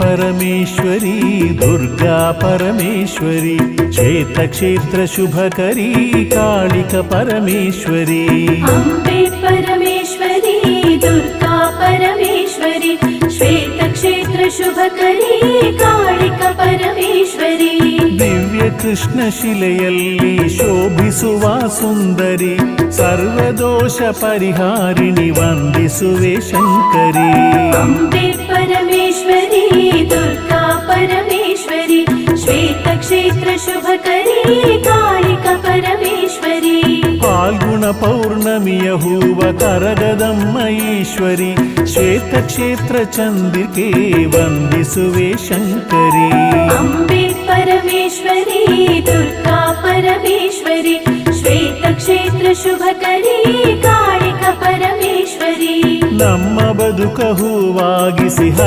परमेश्वरी दुर्गा परमेश्वरी क्षेत्रक्षेत्रशुभकरी कालिक परमेश्वरी अम्बे परमेश्वरी दुर्गा परमेश्वरी क्षेत्रक्षेत्रशुभकरी कालिक परमेश्वरी दिव्यकृष्णशिलयल्ली शोभिसुवा सुन्दरि सर्वदोषपरिहारिणि वन्दिसुवे शङ्करी अम्बे परमेश्वरी श्वेतक्षेत्रशुभकरी कालिक परमेश्वरी ಪಾಲ್ಗುಣ ಪೌರ್ಣಮಿಯ ಹೂವ ಕರಗದಮ್ಮ ಈಶ್ವರಿ ಶ್ವೇತ ಕ್ಷೇತ್ರ ಚಂದಿಕೆ ವಂದಿಸುವೆ ಶಂಕರಿ अम्बे परमेश्वरी दुर्गा परमेश्वरि श्वेतक्षेत्रशुभकरी कालिक परमेश्वरी ನಮ್ಮ ಬದುಕ ಹೂವಾಗಿಸಿ